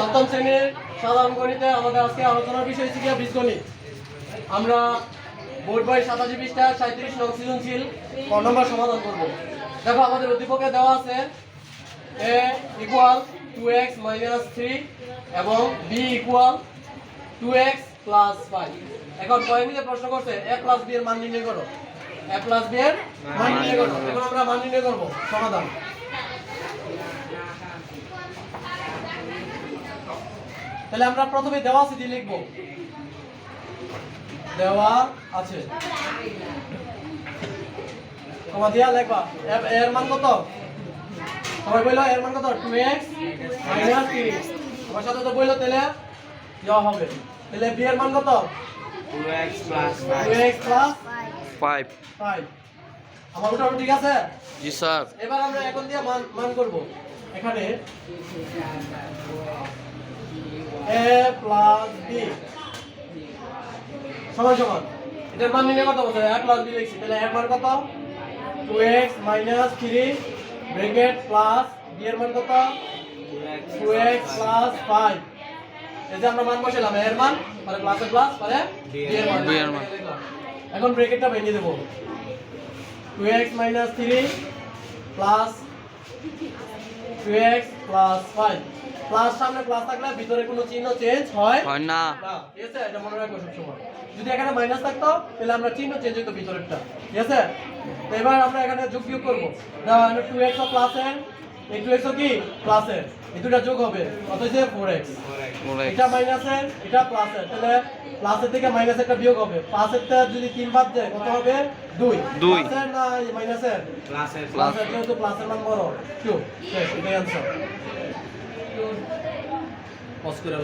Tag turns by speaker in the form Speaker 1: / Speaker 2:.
Speaker 1: সপ্তম শ্রেণির সাধারণ গণিতে আমাদের আজকে আলোচনার বিষয় গিয়ে বীজগণিত। আমরা বোর্ড বই সাতাশি পৃষ্ঠা সাঁত্রিশ নং সৃজনশীল ক নম্বর সমাধান করব। দেখো আমাদের উদ্দীপকে দেওয়া আছে A equal to X minus three এবং B equal to X plus five এখন পয়েন্টে প্রশ্ন করছে এ প্লাস বি এর মান নির্ণয় করো। এ প্লাস বি এর মান নির্ণয় করো। এখন আমরা মান নির্ণয় করব, সমাধান। তাহলে আমরা প্রথমে দেওয়া আছে দিয়ে লিখব। দেওয়া আছে। তোমার দিয়া লিখবা। এ- এর মান কত? সবাই বলল এর মান কত? টু এক্স মাইনাস থ্রি তোমার সাথে তো বলল তাহলে দেওয়া হবে। তাহলে বি এর মান কত?
Speaker 2: 2x plus
Speaker 1: two x plus
Speaker 3: five
Speaker 1: five আমার ওটা ঠিক আছে?
Speaker 3: জি স্যার।
Speaker 1: এবার আমরা এখন দিয়ে মান মান করব। এখানে এ প্লাস বি। সমান সমান। এটার মান নিলে কত বলছে এ প্লাস বি লিখছি। তাহলে এর মান কত? Two x minus three bracket plus B এর মান কত? টু এক্স প্লাস ফাইভ এই যে আমরা মান বসালাম এর মান পরে প্লাসের প্লাস পরে বি এর মান।
Speaker 3: B এর মান।
Speaker 1: এখন ব্রেকেটটা ভেঙে দেবো। Two x minus three plus two x plus five plus সামনে প্লাস থাকলে ভিতরে কোনো চিহ্ন চেঞ্জ হয়
Speaker 3: হয় না।
Speaker 1: ঠিক আছে? এটা মনে রাখব সবসময়। যদি এখানে মাইনাস থাকতো তাহলে আমরা চিহ্ন চেঞ্জ হতো ভিতরেরটা। ঠিক আছে? এবার আমরা এখানে যোগ বিয়োগ করব। টু এক্স প্লাসের এই টু এক্স কি? প্লাসের এই দুটা যোগ হবে। কত হচ্ছে ফোর এক্স এটা মাইনাসের এটা প্লাসের তাহলে প্লাসের থেকে মাইনাসেরটা বিয়োগ হবে। প্লাসের যদি তিন বাদ যায় কত হবে? দুই।
Speaker 3: দুই।
Speaker 1: প্লাসের না মাইনাসের
Speaker 2: প্লাস এর?
Speaker 1: প্লাসের যেহেতু প্লাসের মান বড়। টু এটাই আনসার পজ করে